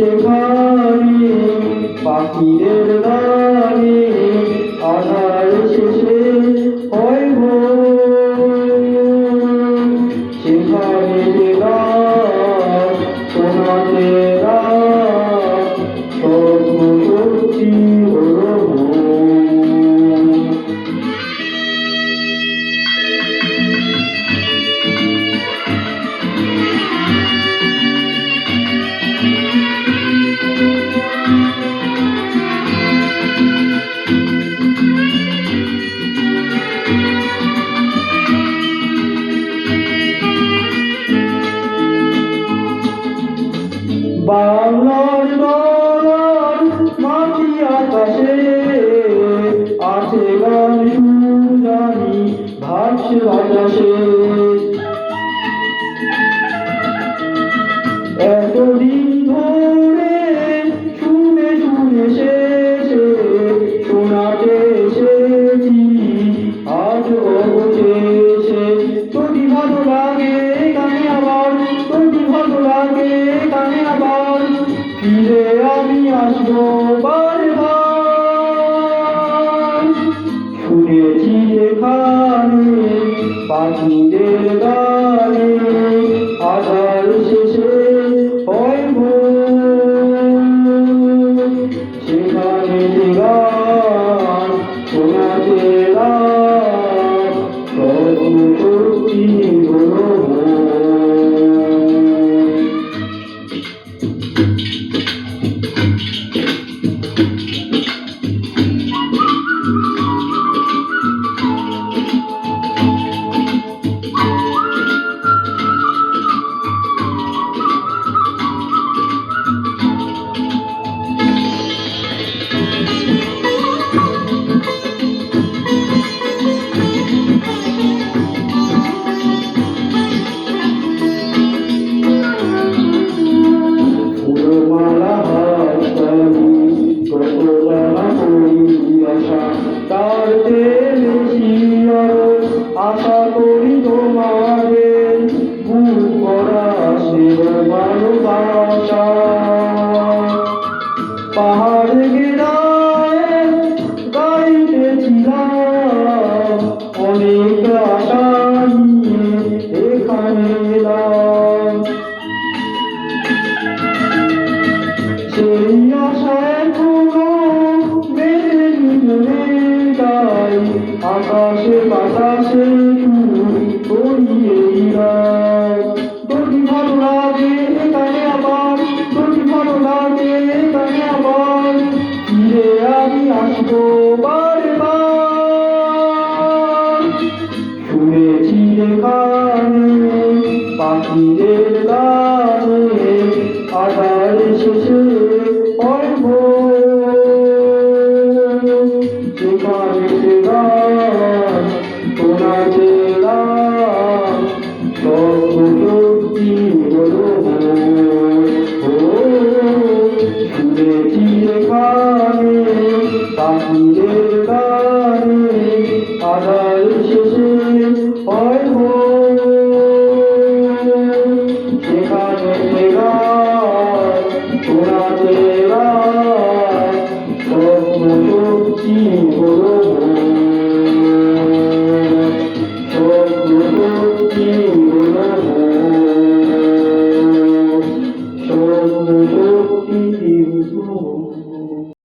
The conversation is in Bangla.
যেখানে পাখিদের দল বা বারবার। শুনেছি যেখানে পাখিদের গানে আদর্শ আশা শুনেছি রে কানে, পাখিদের গানে আধার শেষে পড়ব তোমাদের গান তোমাদের গান সব শক্তি বলব